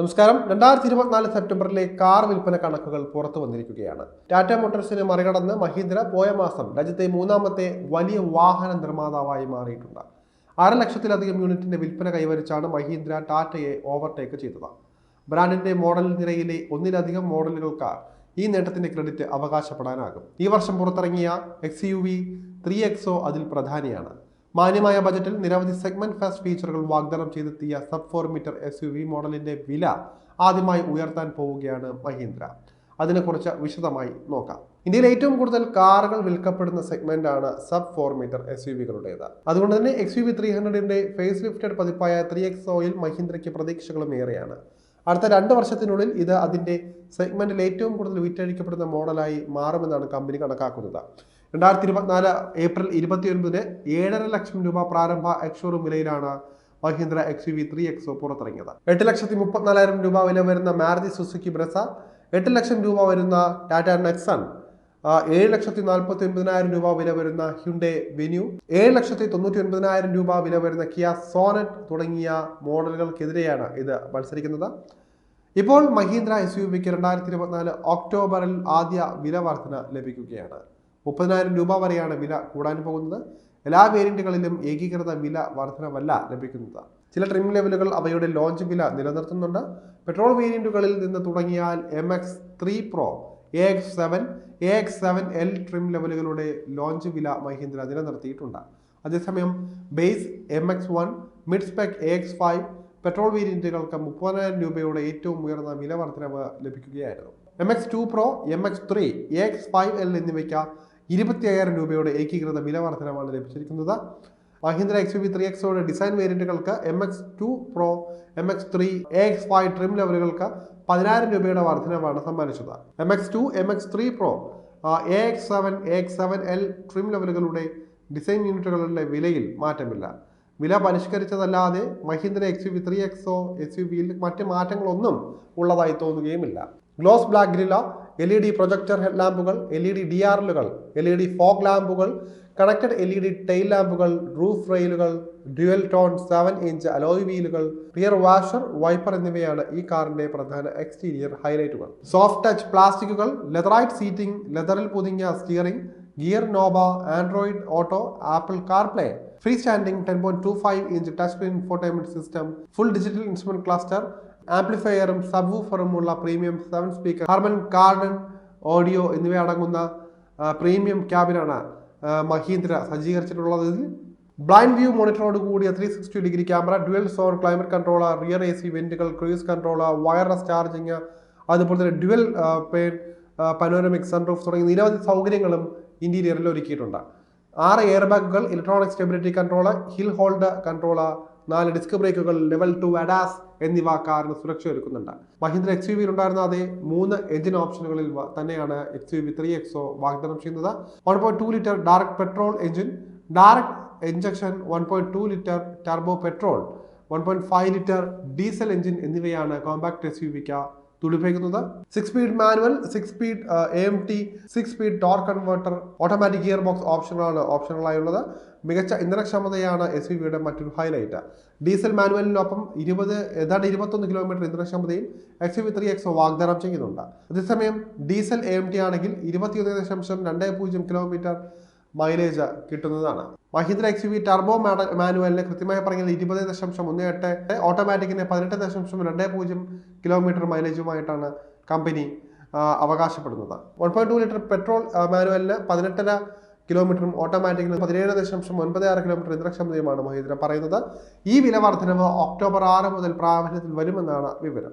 നമസ്കാരം. രണ്ടായിരത്തി ഇരുപത്തിനാല് സെപ്റ്റംബറിലെ കാർ വിൽപ്പന കണക്കുകൾ പുറത്തു വന്നിരിക്കുകയാണ്. ടാറ്റ മോട്ടോഴ്സിനെ മറികടന്ന് മഹീന്ദ്ര പോയ മാസം രാജ്യത്തെ മൂന്നാമത്തെ വലിയ വാഹന നിർമ്മാതാവായി മാറിയിട്ടുണ്ട്. അര ലക്ഷത്തിലധികം യൂണിറ്റിന്റെ വിൽപ്പന കൈവരിച്ചാണ് മഹീന്ദ്ര ടാറ്റയെ ഓവർടേക്ക് ചെയ്തത്. ബ്രാൻഡിന്റെ മോഡൽ നിരയിലെ ഒന്നിലധികം മോഡലുകൾക്ക് ഈ നേട്ടത്തിന്റെ ക്രെഡിറ്റ് അവകാശപ്പെടാനാകും. ഈ വർഷം പുറത്തിറങ്ങിയ X U V three XO അതിൽ പ്രധാനിയാണ്. മാന്യമായ ബജറ്റിൽ നിരവധി സെഗ്മെന്റ് ഫാസ്റ്റ് ഫീച്ചറുകൾ വാഗ്ദാനം ചെയ്തെത്തിയ sub four metre S U V മോഡലിന്റെ വില ആദ്യമായി ഉയർത്താൻ പോവുകയാണ് മഹീന്ദ്ര. അതിനെക്കുറിച്ച് വിശദമായി നോക്കാം. ഇന്ത്യയിൽ ഏറ്റവും കൂടുതൽ കാറുകൾ വിൽക്കപ്പെടുന്ന സെഗ്മെന്റ് ആണ് sub four metre S U വികളുടേത് അതുകൊണ്ട് തന്നെ എക്സ് യു വി ത്രീ ഹൺഡ്രഡിന്റെ ഫേസ് ലിഫ്റ്റഡ് പതിപ്പായ ത്രീ എക്സ് ഓയിൽ മഹീന്ദ്രയ്ക്ക് പ്രതീക്ഷകളും ഏറെയാണ്. അടുത്ത രണ്ട് വർഷത്തിനുള്ളിൽ ഇത് അതിന്റെ സെഗ്മെന്റിൽ ഏറ്റവും കൂടുതൽ വിറ്റഴിക്കപ്പെടുന്ന മോഡലായി മാറുമെന്നാണ് കമ്പനി കണക്കാക്കുന്നത്. രണ്ടായിരത്തി ഇരുപത്തിനാല് ഏപ്രിൽ ഇരുപത്തിയൊൻപതിന് ഏഴര ലക്ഷം രൂപ പ്രാരംഭ ex showroom വിലയിലാണ് Mahindra X U V three XO പുറത്തിറങ്ങിയത്. എട്ട് ലക്ഷത്തി മുപ്പത്തിനാലായിരം രൂപ വില വരുന്ന മാരുതി സുസുക്കി ബ്രസ എട്ട് ലക്ഷം രൂപ വരുന്ന ടാറ്റ നെക്സൺ ഏഴ് ലക്ഷത്തി നാൽപ്പത്തി ഒൻപതിനായിരം രൂപ വില വരുന്ന ഹ്യുണ്ടേ വെന്യൂ ഏഴ് ലക്ഷത്തി തൊണ്ണൂറ്റി ഒൻപതിനായിരം രൂപ വില വരുന്ന കിയ സോനറ്റ് തുടങ്ങിയ മോഡലുകൾക്കെതിരെയാണ് ഇത് മത്സരിക്കുന്നത്. ഇപ്പോൾ മഹീന്ദ്ര എസ് യു വിക്ക് രണ്ടായിരത്തി ഇരുപത്തിനാല് ഒക്ടോബറിൽ ആദ്യ വില വർധന ലഭിക്കുകയാണ്. മുപ്പതിനായിരം രൂപ വരെയാണ് വില കൂടാൻ പോകുന്നത്. എല്ലാ വേരിയന്റുകളിലും ഏകീകൃത വില വർധനവല്ല ലഭിക്കുന്നത്. ചില ട്രിം ലെവലുകൾ അവയുടെ ലോഞ്ച് വില നിലനിർത്തുന്നുണ്ട്. പെട്രോൾ വേരിയന്റുകളിൽ നിന്ന് തുടങ്ങിയാൽ M X three pro A X seven A X seven L trim ലെവലുകളുടെ launch വില മഹീന്ദ്ര നിലനിർത്തിയിട്ടുണ്ട്. അതേസമയം base M X one mid spec A X five petrol വേരിയന്റുകൾക്ക് മുപ്പതിനായിരം രൂപയുടെ ഏറ്റവും ഉയർന്ന വില വർധനവ് ലഭിക്കുകയായിരുന്നു. M X two pro M X three A X five L എന്നിവയ്ക്ക് ഇരുപത്തി അയ്യായിരം രൂപയുടെ ഏകീകൃത വില വർധനമാണ് ലഭിച്ചിരിക്കുന്നത്. Mahindra X U V three എക്സോയുടെ design വേരിയന്റുകൾക്ക് M X two pro M X three A X five trim ലെവലുകൾക്ക് പതിനായിരം രൂപയുടെ വർധനമാണ് സമ്മാനിച്ചത്. M X two M X three pro A X seven A X seven L trim ലെവലുകളുടെ design യൂണിറ്റുകളുടെ വിലയിൽ മാറ്റമില്ല. വില പരിഷ്കരിച്ചതല്ലാതെ Mahindra X U V three XO S U വിയിൽ മറ്റ് മാറ്റങ്ങളൊന്നും ഉള്ളതായി തോന്നുകയുമില്ല. Gloss black grille L E D projector head ലാമ്പുകൾ L E D D R എല്ലുകൾ L E D fog ലാമ്പുകൾ connected L E D tail ലാമ്പുകൾ roof റെയിലുകൾ dual tone seven inch alloy വീലുകൾ rear washer wiper എന്നിവയാണ് ഈ കാറിന്റെ പ്രധാന exterior ഹൈലൈറ്റുകൾ soft touch പ്ലാസ്റ്റിക്കുകൾ leatherette seating ലെതറിൽ പൊതിഞ്ഞ steering gear നോബ Android Auto Apple CarPlay. Free standing ten point two five inch touch screen infotainment system full digital instrument cluster ആംപ്ലിഫയറും sub വൂഫറും ഉള്ള premium seven speaker Harman Kardon audio എന്നിവ അടങ്ങുന്ന premium ക്യാബിനാണ് മഹീന്ദ്ര സജ്ജീകരിച്ചിട്ടുള്ളത്. Blind view മോണിറ്ററോട് കൂടിയ three sixty degree camera dual zone climate controller rear A C വെന്റുകൾ cruise controller wireless charging അതുപോലെ തന്നെ ഡ്യുവൽ പെയിൻ പനോരമിക് സൺറൂഫ് തുടങ്ങിയ നിരവധി സൗകര്യങ്ങളും ഇന്റീരിയറിൽ ഒരുക്കിയിട്ടുണ്ട്. ആറ് എയർ ബാഗുകൾ electronic stability control hill hold control നാല് ഡിസ്ക് ബ്രേക്കുകൾ ലെവൽ ടു അഡാസ് എന്നിവ കാറിന് സുരക്ഷ ഒരുക്കുന്നുണ്ട്. മഹീന്ദ്ര എക്സ് യു ഉണ്ടായിരുന്ന അതേ മൂന്ന് എഞ്ചിൻ ഓപ്ഷനുകളിൽ തന്നെയാണ് X U V three XO വാഗ്ദാനം ചെയ്യുന്നത്. One point two litre direct petrol engine direct injection one point two litre turbo petrol one point five litre diesel engine എന്നിവയാണ് കോമ്പാക്ട് എസ് യു വിക്ക് തുടിപ്പേക്കുന്നത്. Six speed manual six speed A T six speed torque converter automatic gearbox ഓപ്ഷനുകളാണ് ഓപ്ഷനുകളായുള്ളത് മികച്ച ഇന്ധനക്ഷമതയാണ് S U വിയുടെ മറ്റൊരു highlight diesel മാനുവലിനൊപ്പം ഇരുപത് ഏതാണ്ട് ഇരുപത്തൊന്ന് kilometre ഇന്ധനക്ഷമതയിൽ X U V three X വാഗ്ദാനം ചെയ്യുന്നുണ്ട്. അതേസമയം ഡീസൽ എം ടി ആണെങ്കിൽ ഇരുപത്തിയൊന്ന് ദശാംശം രണ്ട് പൂജ്യം കിലോമീറ്റർ മൈലേജ് കിട്ടുന്നതാണ്. മഹീന്ദ്ര എക്സ് വി ടർബോ മാനുവലിന് കൃത്യമായി പറഞ്ഞാൽ ഇരുപത് ദശാംശം ഒന്ന് എട്ട് ഓട്ടോമാറ്റിക്കിന് പതിനെട്ട് ദശാംശം രണ്ട് പൂജ്യം കിലോമീറ്റർ മൈലേജുമായിട്ടാണ് കമ്പനി അവകാശപ്പെടുന്നത്. One point two litre petrol മാനുവലിന് പതിനെട്ടര കിലോമീറ്ററും ഓട്ടോമാറ്റിക്കിന് പതിനേഴ് ദശാംശം ഒൻപത് ആറ് കിലോമീറ്റർ ഇന്ധനക്ഷമതയുമാണ് മഹീന്ദ്ര പറയുന്നത്. ഈ വില വർധനവ് ഒക്ടോബർ ആറ് മുതൽ പ്രാബല്യത്തിൽ വരുമെന്നാണ് വിവരം.